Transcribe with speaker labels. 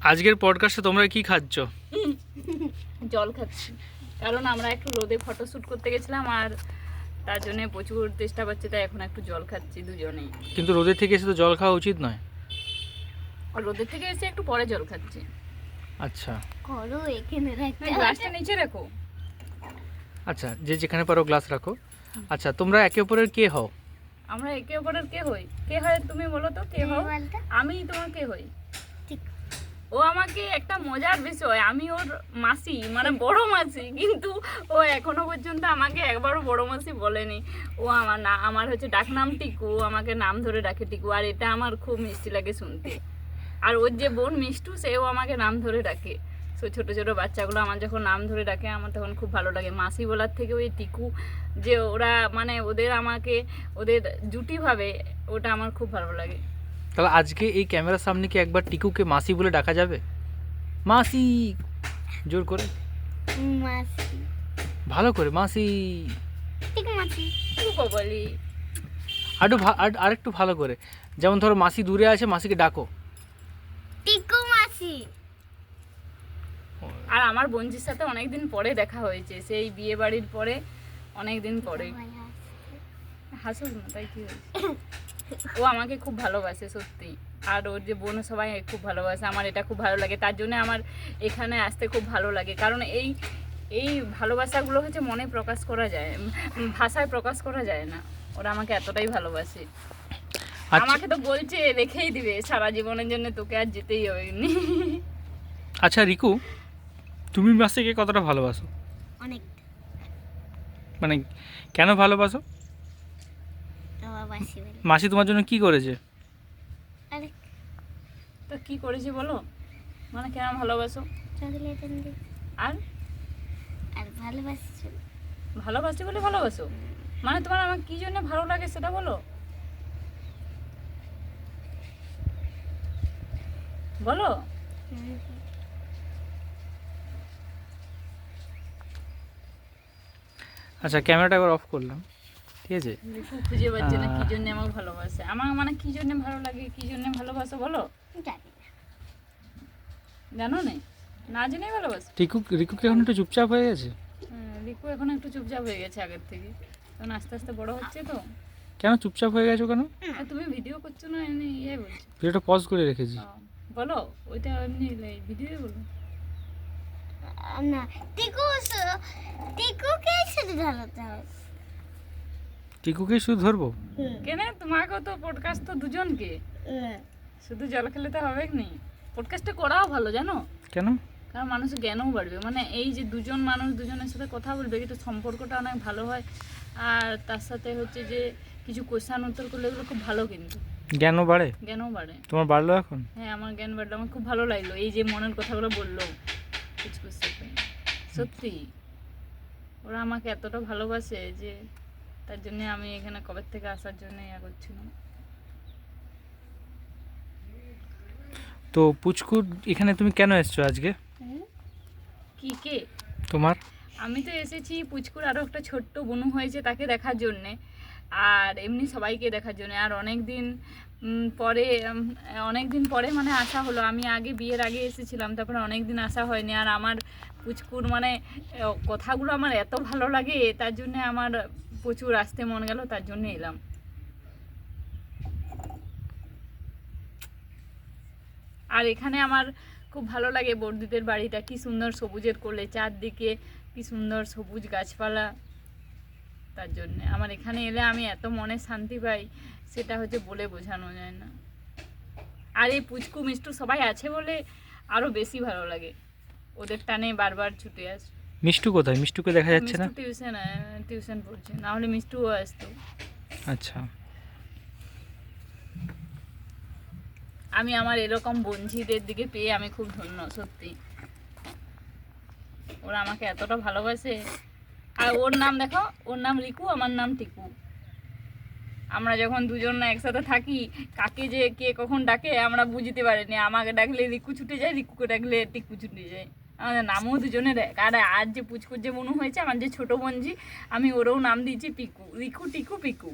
Speaker 1: আজকের পডকাস্টে তোমরা কি খাচ্ছ?
Speaker 2: জল খাচ্ছি। কারণ আমরা একটু রোদে ফটোশ্যুট করতে গেছিলাম আর তার জন্য প্রচুর চেষ্টা পাচ্ছি তাই এখন একটু জল খাচ্ছি দুজনেই।
Speaker 1: কিন্তু রোদের থেকে এসে তো জল খাওয়া উচিত নয়।
Speaker 2: আর রোদের থেকে এসে একটু পরে জল খাচ্ছি।
Speaker 1: আচ্ছা।
Speaker 3: করো এখানে রাখতে
Speaker 2: গ্লাসটা নিচে রাখো।
Speaker 1: আচ্ছা যে যেখানে পারো গ্লাস রাখো। আচ্ছা তোমরা একে অপরের কে হও?
Speaker 2: আমরা একে অপরের কে হই? কে হয় তুমি বলো তো? কে হও? আমি তোমার কে হই? ও আমাকে একটা মজার বিষয় আমি ওর মাসি মানে বড় মাসি কিন্তু ও এখনও পর্যন্ত আমাকে একবারও বড় মাসি বলেনি। ও আমার না আমার হচ্ছে ডাকনাম টিকু আমাকে নাম ধরে ডাকে টিকু আর এটা আমার খুব মিষ্টি লাগে শুনতে। আর ওর যে বোন মিষ্টু সেও আমাকে নাম ধরে ডাকে। সো ছোটো ছোটো বাচ্চাগুলো আমার যখন নাম ধরে ডাকে আমার তখন খুব ভালো লাগে। মাসি বলার থেকে ওই টিকু যে ওরা মানে ওদের আমাকে ওদের জুটিভাবে ওটা আমার খুব ভালো লাগে।
Speaker 1: তাহলে আজকে এই ক্যামেরার সামনে কি একবার টিকুকে মাসি বলে ডাকা যাবে? মাসি জোর করে।
Speaker 3: মাসি।
Speaker 1: ভালো করে মাসি।
Speaker 3: ঠিক মাসি।
Speaker 2: টুকু বলি।
Speaker 1: আরটু আর আরেকটু ভালো করে। যেমন ধরো মাসি দূরে আছে মাসিকে ডাকো
Speaker 3: টিকু মাসি
Speaker 2: আর আমার বোনজির সাথে অনেক দিন পরে দেখা হয়েছে সেই বিয়ে বাড়ির পরে অনেক দিন পরে হাসুক না তাই কি ও আমাকে খুব ভালোবাসে সত্যি। আর ওর যে বোন সবাই খুব ভালোবাসে আমার এটা খুব ভালো লাগে। তার জন্য আমার এখানে আসতে খুব ভালো লাগে। কারণ এই এই ভালোবাসাগুলো হচ্ছে মনে প্রকাশ করা যায় ভাষায় প্রকাশ করা যায় না। ওরা আমাকে এতটাই ভালোবাসে।
Speaker 1: আচ্ছা।
Speaker 2: আমাকে তো বলছে রেখেই দিবে সারা জীবনের জন্য তোকে আর যেতেই হবে
Speaker 1: আচ্ছা রিকু তুমি মাসিকে কতটা ভালোবাসো?
Speaker 3: অনেক।
Speaker 1: মানে কেন ভালোবাসো?
Speaker 3: মাসি
Speaker 1: তোমার জন্য কি করেছে?
Speaker 3: আরে।
Speaker 2: তো কি করেছি বলো? মানে কেন ভালোবাসো? আর?
Speaker 3: আর ভালোবাসি।
Speaker 2: ভালোবাসি বলে ভালোবাসো। মানে তোমার আমার কি জন্য ভালো লাগে সেটা বলো? বলো?
Speaker 1: আচ্ছা ক্যামেরাটা একবার অফ করলাম। ঠিক আছে?
Speaker 2: খুঁজে পাচ্ছে না কি। জন্য আমাকে ভালোবাসে। আমার মানে কি জন্য ভালো লাগে কি জন্য ভালোবাসো বলো?
Speaker 3: জানো না।
Speaker 2: না? জেনেই ভালোবাসো।
Speaker 1: রিকু রিকু কি এখন একটু চুপচাপ হয়ে গেছে?
Speaker 2: হ্যাঁ, রিকু এখন একটু চুপচাপ হয়ে গেছে আগের থেকে। কারণ আস্তে আস্তে বড় হচ্ছে তো।
Speaker 1: কেন চুপচাপ হয়ে গেছো কেন?
Speaker 2: আর তুমি ভিডিও করছ না এমনি ইয়ে বলছো।
Speaker 1: ভিডিওটা পজ করে রেখেছি।
Speaker 2: বলো ওইটা এমনি ভিডিও বলো।
Speaker 3: না টিকু টিকুকে শুধু ধরাতে হবে।
Speaker 1: টিকুকেই শুধু ধরবো?
Speaker 2: কেন তোমাকেও তো পডকাস্ট তো দুজনকে। শুধু জল খেলে তো হবে নি। পডকাস্টটা করাও ভালো জানো?
Speaker 1: কেন?
Speaker 2: কারণ মানুষের জ্ঞানও বাড়বে। মানে এই যে দুজন মানুষ দুজনের সাথে কথা বলবে এটা সম্পর্কটা অনেক ভালো হয়। আর তার সাথে হচ্ছে যে কিছু কোশ্চান উত্তর করলে এগুলো খুব ভালো কিন্তু।
Speaker 1: জ্ঞানও বাড়ে?
Speaker 2: জ্ঞানও বাড়ে।
Speaker 1: তোমার বাড়লো এখন?
Speaker 2: হ্যাঁ আমার জ্ঞান বাড়লো। আমার খুব ভালো লাগল। এই যে মনের কথাগুলো বলল। কিছু সত্যি ওরা আমাকে এতটা ভালোবাসে যে তার জন্য আমি এখানে কবে থেকে আসার জন্য ইয়া করছিলাম
Speaker 1: তো পুচকুর এখানে তুমি কেন এসছো আজকে?
Speaker 3: হুম।
Speaker 2: কি কে?
Speaker 1: তোমার?
Speaker 2: আমি তো এসেছি পুচকুর আরও একটা ছোট্ট বনু হয়েছে তাকে দেখার জন্যে আর এমনি সবাইকে দেখার জন্য আর অনেক দিন পরে অনেক দিন পরে মানে আসা হলো। আমি আগে বিয়ের আগে এসেছিলাম, তারপরে অনেক দিন আসা হয়নি। আর আমার পুচকুর মানে কথাগুলো আমার এত ভালো লাগে, তার জন্যে আমার প্রচুর আসতে মন গেল, তার জন্য এলাম। আর এখানে আমার খুব ভালো লাগে বর্দিদের বাড়িটা, কি সুন্দর সবুজের কোলে, চারদিকে কি সুন্দর সবুজ গাছপালা। তার জন্য। আমার এখানে এলে আমি এত মনে শান্তি পাই সেটা হচ্ছে বলে বোঝানো যায় না। আর এই পুচকু মিষ্টু সবাই আছে বলে আরও বেশি ভালো লাগে। ওদের টানে বারবার ছুটে আস।
Speaker 1: মিষ্টু কোথায়? মিষ্টুকে দেখা যাচ্ছে না?
Speaker 2: টিউশন টিউশন পড়ছে। না হলে মিষ্টুও আসতো।
Speaker 1: আচ্ছা।
Speaker 2: আমি আমার এরকম বন্ধুদের দিকে পেয়ে আমি খুব ধন্য সত্যি। ওরা আমাকে এতটা ভালোবাসে। আর ওর নাম দেখো, ওর নাম রিকু, আমার নাম টিকু। আমরা যখন দুজন না একসাথে থাকি, কাকে যে কে কখন ডাকে, আমরা বুঝতে পারিনি। আমাকে ডাকলে রিকু ছুটে যায়, রিকুকে ডাকলে টিকু ছুটে যায়। আমাদের নামও দুজনে এক আর আজ যে পুচকুর যে মনু হয়েছে, আমার যে ছোট বোনজি, আমি ওরও নাম দিয়েছি পিকু। রিকু, টিকু, পিকু।